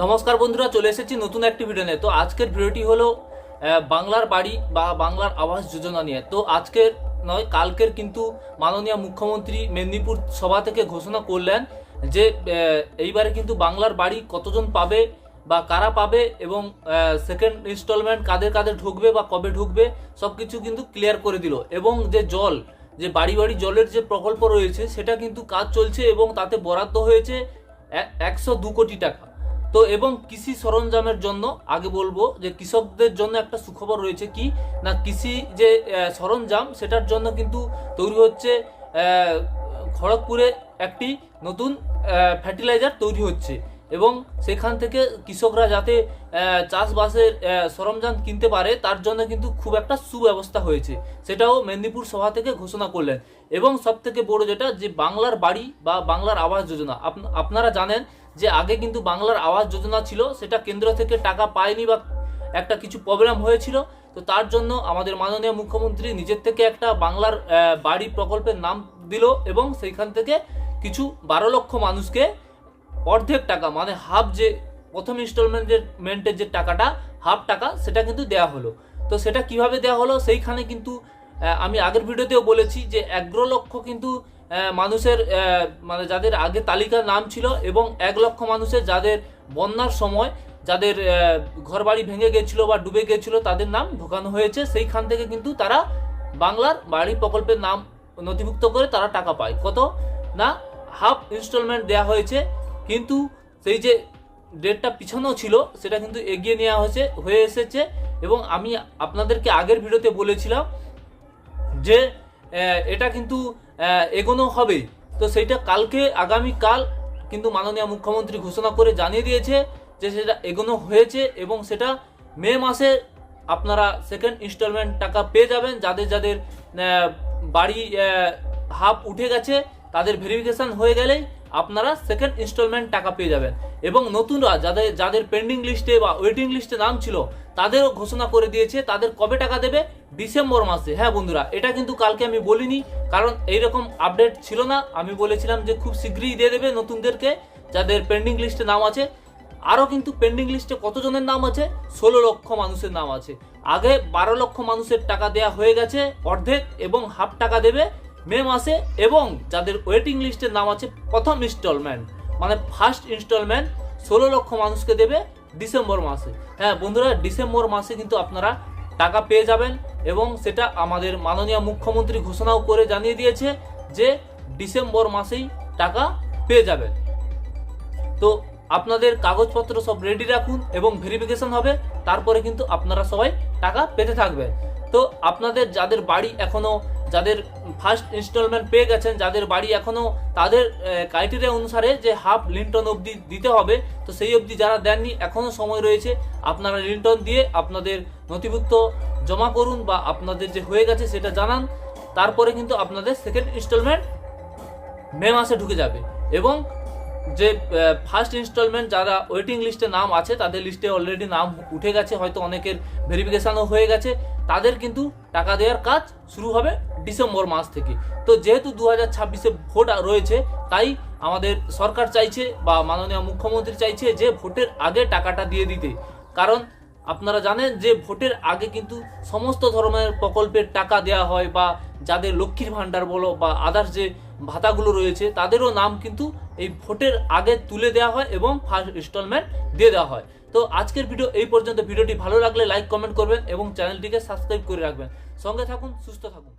নমস্কার বন্ধুরা, চলে এসেছি নতুন একটি ভিডিও নিয়ে। তো আজকের ভিডিওটি হলো বাংলার বাড়ি বা বাংলার আবাস যোজনা নিয়ে। তো আজকের নয়, কালকের কিন্তু মাননীয় মুখ্যমন্ত্রী মেদিনীপুর সভা থেকে ঘোষণা করলেন যে এইবারে কিন্তু বাংলার বাড়ি কতজন পাবে বা কারা পাবে এবং সেকেন্ড ইনস্টলমেন্ট কাদের কাদের ঢুকবে বা কবে ঢুকবে সব কিছু কিন্তু ক্লিয়ার করে দিল। এবং যে জল, যে বাড়ি বাড়ি জলের যে প্রকল্প রয়েছে, সেটা কিন্তু কাজ চলছে এবং তাতে বরাদ্দ হয়েছে একশো দু কোটি টাকা। তো এবং কৃষি সরঞ্জামের জন্য আগে বলব যে কৃষকদের জন্য একটা সুখবর রয়েছে কি? না, কৃষি যে সরঞ্জাম সেটার জন্য কিন্তু তৈরি হচ্ছে খড়গপুরে একটি নতুন ফার্টিলাইজার তৈরি হচ্ছে এবং সেখান থেকে কৃষকরা যাতে চাষবাসের সরঞ্জাম কিনতে পারে তার জন্য কিন্তু খুব একটা সুব্যবস্থা হয়েছে। সেটাও মেদিনীপুর সভা থেকে ঘোষণা করলেন এবং সব থেকে বড় যেটা যে বাংলার বাড়ি বা বাংলার আবাস যোজনা। আপ- আপনারা জানেন যে আগে কিন্তু বাংলার আবাস যোজনা ছিল, সেটা কেন্দ্র থেকে টাকা পায়নি বা একটা কিছু প্রবলেম হয়েছিল। তো তার জন্য আমাদের মাননীয় মুখ্যমন্ত্রী নিজের থেকে একটা বাংলার বাড়ি প্রকল্পের নাম দিল এবং সেইখান থেকে কিছু বারো লক্ষ মানুষকে অর্ধেক টাকা মানে হাফ যে প্রথম ইনস্টলমেন্টের মেন্টের যে টাকাটা হাফ টাকা সেটা কিন্তু দেওয়া হলো। তো সেটা কীভাবে দেওয়া হলো, সেইখানে কিন্তু আমি আগের ভিডিওতেও বলেছি যে এগারো লক্ষ কিন্তু মানুষের মানে যাদের আগে তালিকার নাম ছিল এবং এক লক্ষ মানুষের যাদের বন্যার সময় যাদের ঘরবাড়ি ভেঙে গেছিল বা ডুবে গেছিল, তাদের নাম ঢোকানো হয়েছে। সেইখান থেকে কিন্তু তারা বাংলার বাড়ি প্রকল্পের নাম নথিভুক্ত করে তারা টাকা পায়। কত? না, হাফ ইনস্টলমেন্ট দেওয়া হয়েছে, কিন্তু সেই যে ডেটটা পিছানো ছিল, সেটা কিন্তু এগিয়ে নেওয়া হয়েছে, হয়ে এসেছে। এবং আমি আপনাদেরকে আগের ভিডিওতে বলেছিলাম যে এটা কিন্তু এগোনো হবে। তো সেইটা কালকে, আগামী কাল কিন্তু মাননীয় মুখ্যমন্ত্রী ঘোষণা করে জানিয়ে দিয়েছে যে সেটা এগোনো হয়েছে এবং সেটা মে মাসে আপনারা সেকেন্ড ইনস্টলমেন্ট টাকা পেয়ে যাবেন। যাদের যাদের বাড়ি হাফ উঠে গেছে তাদের ভেরিফিকেশন হয়ে গেলেই আপনারা সেকেন্ড ইনস্টলমেন্ট টাকা পেয়ে যাবেন। এবং নতুনরা যাদের যাদের পেন্ডিং লিস্টে বা ওয়েটিং লিস্টে নাম ছিল, তাদেরও ঘোষণা করে দিয়েছে, তাদের কবে টাকা দেবে? ডিসেম্বর মাসে। হ্যাঁ বন্ধুরা, এটা কিন্তু কালকে আমি বলিনি, কারণ এইরকম আপডেট ছিল না। আমি বলেছিলাম যে খুব শীঘ্রই দিয়ে দেবে নতুনদেরকে, যাদের পেন্ডিং লিস্টে নাম আছে। আরও কিন্তু পেন্ডিং লিস্টে কতজনের নাম আছে? ষোলো লক্ষ মানুষের নাম আছে। আগে বারো লক্ষ মানুষের টাকা দেয়া হয়ে গেছে অর্ধেক, এবং হাফ টাকা দেবে মে মাসে এবং যাদের ওয়েটিং লিস্টের নাম আছে প্রথম ইনস্টলমেন্ট মানে ফার্স্ট ইনস্টলমেন্ট ষোলো লক্ষ মানুষকে দেবে ডিসেম্বর মাসে। হ্যাঁ বন্ধুরা, ডিসেম্বর মাসে কিন্তু আপনারা টাকা পেয়ে যাবেন এবং সেটা আমাদের মাননীয় মুখ্যমন্ত্রী ঘোষণাও করে জানিয়ে দিয়েছে যে ডিসেম্বর মাসেই টাকা পেয়ে যাবেন। তো আপনাদের কাগজপত্র সব রেডি রাখুন এবং ভেরিফিকেশন হবে, তারপরে কিন্তু আপনারা সবাই টাকা পেতে থাকবেন। তো আপনাদের যাদের বাড়ি এখনও, যাদের ফার্স্ট ইনস্টলমেন্ট পেয়ে গেছেন, যাদের বাড়ি এখনও, তাদের ক্রাইটেরিয়া অনুসারে যে হাফ লিন্টন অবধি দিতে হবে, তো সেই অবধি যারা দেননি, এখনও সময় রয়েছে, আপনারা লিন্টন দিয়ে আপনাদের নথিভুক্ত জমা করুন বা আপনাদের যে হয়ে গেছে সেটা জানান, তারপরে কিন্তু আপনাদের সেকেন্ড ইনস্টলমেন্ট মে মাসে ঢুকে যাবে। এবং যে ফার্স্ট ইনস্টলমেন্ট যারা ওয়েটিং লিস্টে নাম আছে, তাদের লিস্টে অলরেডি নাম উঠে গেছে, হয়তো অনেকের ভেরিফিকেশানও হয়ে গেছে। তাদের কিন্তু টাকা দেওয়ার কাজ শুরু হবে ডিসেম্বর মাস থেকে। তো যেহেতু দু হাজার ছাব্বিশে ভোট রয়েছে, তাই আমাদের সরকার চাইছে বা মাননীয় মুখ্যমন্ত্রী চাইছে যে, ভোটের আগে টাকাটা দিয়ে দিতে। কারণ আপনারা জানেন যে ভোটের আগে কিন্তু সমস্ত ধরনের প্রকল্পের টাকা দেয়া হয় বা যাদের লক্ষ্মীর ভাণ্ডার বলো বা আদার্স যে ভাতাগুলো রয়েছে, তাদেরও নাম কিন্তু এই ভোটের আগে তুলে দেওয়া হয় এবং ফার্স্ট ইনস্টলমেন্ট দিয়ে দেওয়া হয়। তো আজকের ভিডিও এই পর্যন্ত। ভিডিওটি ভালো লাগলে লাইক কমেন্ট করবেন এবং চ্যানেলটিকে সাবস্ক্রাইব করে রাখবেন। সঙ্গে থাকুন, সুস্থ থাকুন।